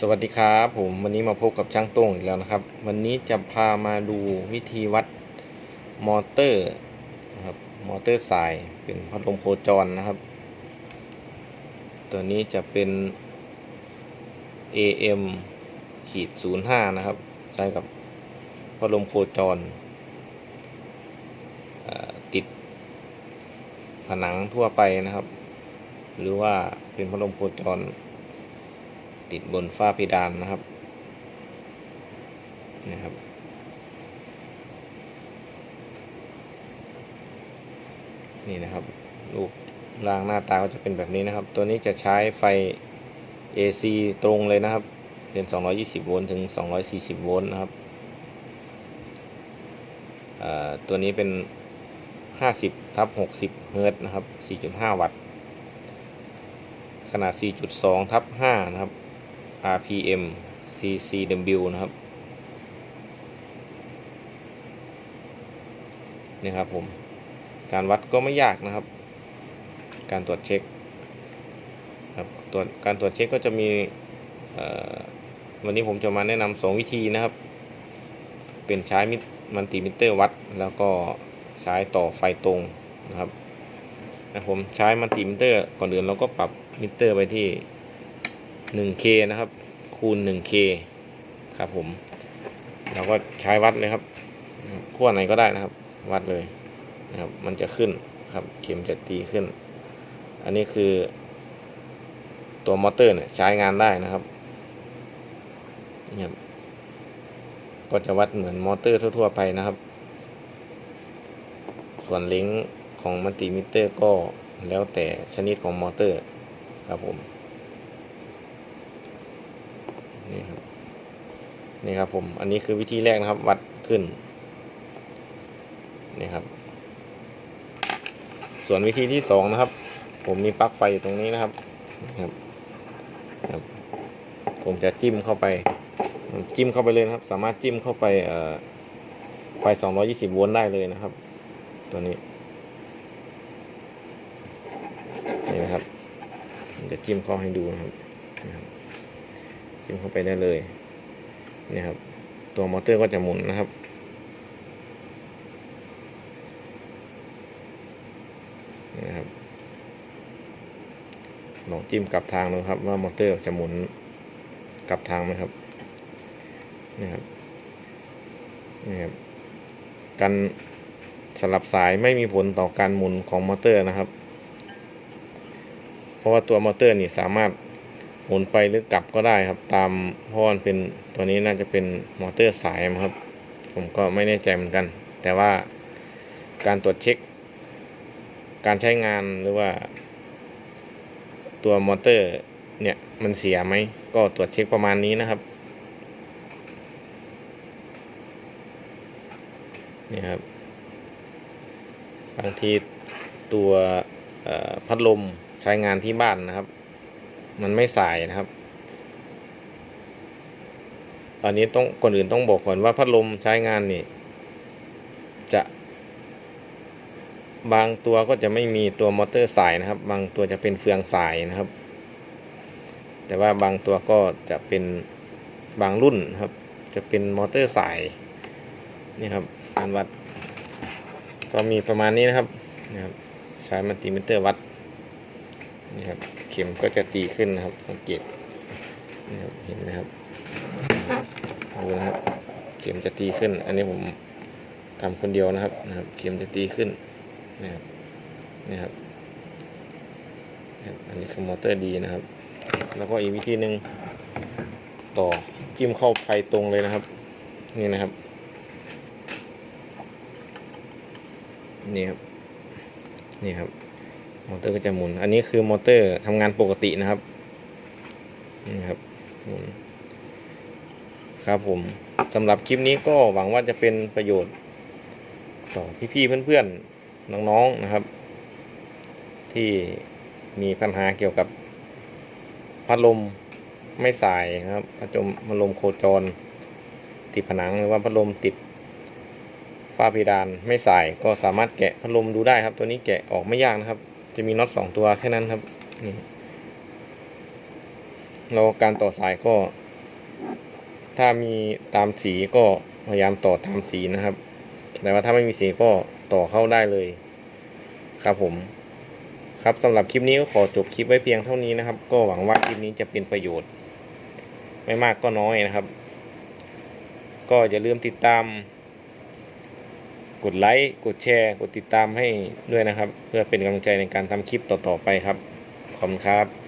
สวัสดีครับผมวันนี้มาพบกับช่างต้งอีกแล้วนะครับ วันนี้จะพามาดูวิธีวัดมอเตอร์นะครับมอเตอร์สายเป็นพัดลมโคจรนะครับ ตัวนี้จะเป็น AM ขีด05นะครับใช้กับพัดลมโคจรเอ่อติดผนังทั่วไปนะครับ หรือว่าเป็นพัดลมโคจร ติดบนฝ้าเพดานนะครับนะครับนี่นะครับรูปร่างหน้าตาก็จะเป็นแบบนี้นะครับ ตัวนี้จะใช้ไฟ AC ตรงเลยนะครับ เป็น 220 โวลต์ถึง 240 โวลต์นะครับตัวนี้เป็น 50ทับ60 เฮิร์ตนะครับ 4.5 วัตต์ ขนาด 4.2ทับ5นะครับ RPM CCW นะครับนี่ครับผม การวัดก็ไม่ยากนะครับ การตรวจเช็คครับตรวจการตรวจเช็คก็จะมีวันนี้ผมจะมาแนะนำสองวิธีนะครับ เป็นใช้มิมันติมิเตอร์วัด แล้วก็ใช้ต่อไฟตรงนะครับนะผมใช้มันติมิเตอร์ก่อนอื่นเราก็ปรับมิเตอร์ไปที่ 1K นะครับ คูณ 1K ครับผม เราก็ใช้วัดเลยครับขั้วไหนก็ได้นะครับ วัดเลยนะครับ มันจะขึ้นครับ เข็มจะตีขึ้น อันนี้คือ ตัวมอเตอร์เนี่ยใช้งานได้นะครับเนี่ยก็จะวัดเหมือนมอเตอร์ทั่ว ๆ ไปนะครับ ส่วนล้งของมัลติมิเตอร์ก็แล้วแต่ชนิดของมอเตอร์ครับผม นี่ครับนี่ครับผมอันนี้คือวิธีแรกนะครับ วัดขึ้นนี่ครับ ส่วนวิธีที่สองนะครับ ผมมีปลั๊กไฟอยู่ตรงนี้นะครับครับครับผมจะจิ้มเข้าไป จิ้มเข้าไปเลยนะครับ สามารถจิ้มเข้าไปเอ่อไฟ 220 โวลต์ได้เลยนะครับ ตัวนี้นี่นะครับจะจิ้มเข้าให้ดูนะครับ จิ้มเข้าไปได้เลยนี่ครับ ตัวมอเตอร์ก็จะหมุนนะครับนี่นะครับ ลองจิ้มกลับทางดูครับ ว่ามอเตอร์จะหมุนกลับทางไหมครับนี่ครับนี่ครับ การสลับสายไม่มีผลต่อการหมุนของมอเตอร์นะครับ เพราะว่าตัวมอเตอร์นี่สามารถ หมุนไปหรือกลับก็ได้ครับ ตามเพราะมันเป็นตัวนี้น่าจะเป็นมอเตอร์สายครับ ผมก็ไม่แน่ใจเหมือนกัน แต่ว่าการตรวจเช็ค การใช้งานหรือว่า ตัวมอเตอร์เนี่ยมันเสียไหมก็ตรวจเช็คประมาณนี้นะครับนี่ครับบางทีตัวพัดลมใช้งานที่บ้านนะครับ มันไม่สายนะครับ ตอนนี้ต้องคนอื่นต้องบอกก่อนว่าพัดลมใช้งานนี่ จะ บางตัวก็จะไม่มีตัวมอเตอร์สายนะครับ บางตัวจะเป็นเฟืองสายนะครับ แต่ว่าบางตัวก็จะเป็นบางรุ่นครับ จะเป็นมอเตอร์สายนี่ครับการวัด ก็มีประมาณนี้นะครับนะครับ ใช้มัลติมิเตอร์วัด นี่ครับ เข็มก็จะตีขึ้นนะครับ สังเกตนี่ครับเห็นไหมครับดูนะครับ เข็มจะตีขึ้น อันนี้ผมทำคนเดียวนะครับนะครับ เข็มจะตีขึ้นนะครับนี่ครับนะครับ อันนี้คือมอเตอร์ดีนะครับ แล้วก็อีกวิธีหนึ่งต่อจิ้มเข้าไฟตรงเลยนะครับ นี่นะครับนี่ครับนี่ครับ มอเตอร์ก็จะหมุน อันนี้คือมอเตอร์ทำงานปกตินะครับนี่ครับหมุนครับผมสำหรับคลิปนี้ก็หวังว่าจะเป็นประโยชน์ ต่อพี่ๆเพื่อนๆน้องๆนะครับ ที่มีปัญหาเกี่ยวกับพัดลมไม่สายนะครับพัดลมพัดลมโคจร ติดผนังหรือว่าพัดลมติดฝ้าเพดานไม่สายก็สามารถแกะพัดลมดูได้ครับ ตัวนี้แกะออกไม่ยากนะครับ จะมีน็อตสองตัวแค่นั้นครับนี่เราการต่อสายก็ ถ้ามีตามสีก็พยายามต่อตามสีนะครับ แต่ว่าถ้าไม่มีสีก็ต่อเข้าได้เลย ครับผม ครับสำหรับคลิปนี้ก็ขอจบคลิปไว้เพียงเท่านี้นะครับ ก็หวังว่าคลิปนี้จะเป็นประโยชน์ ไม่มากก็น้อยนะครับ ก็อย่าลืมติดตาม กดไลค์ กดแชร์ กดติดตามให้ด้วยนะครับ เพื่อเป็นกำลังใจในการทำคลิปต่อๆไปครับ ขอบคุณครับ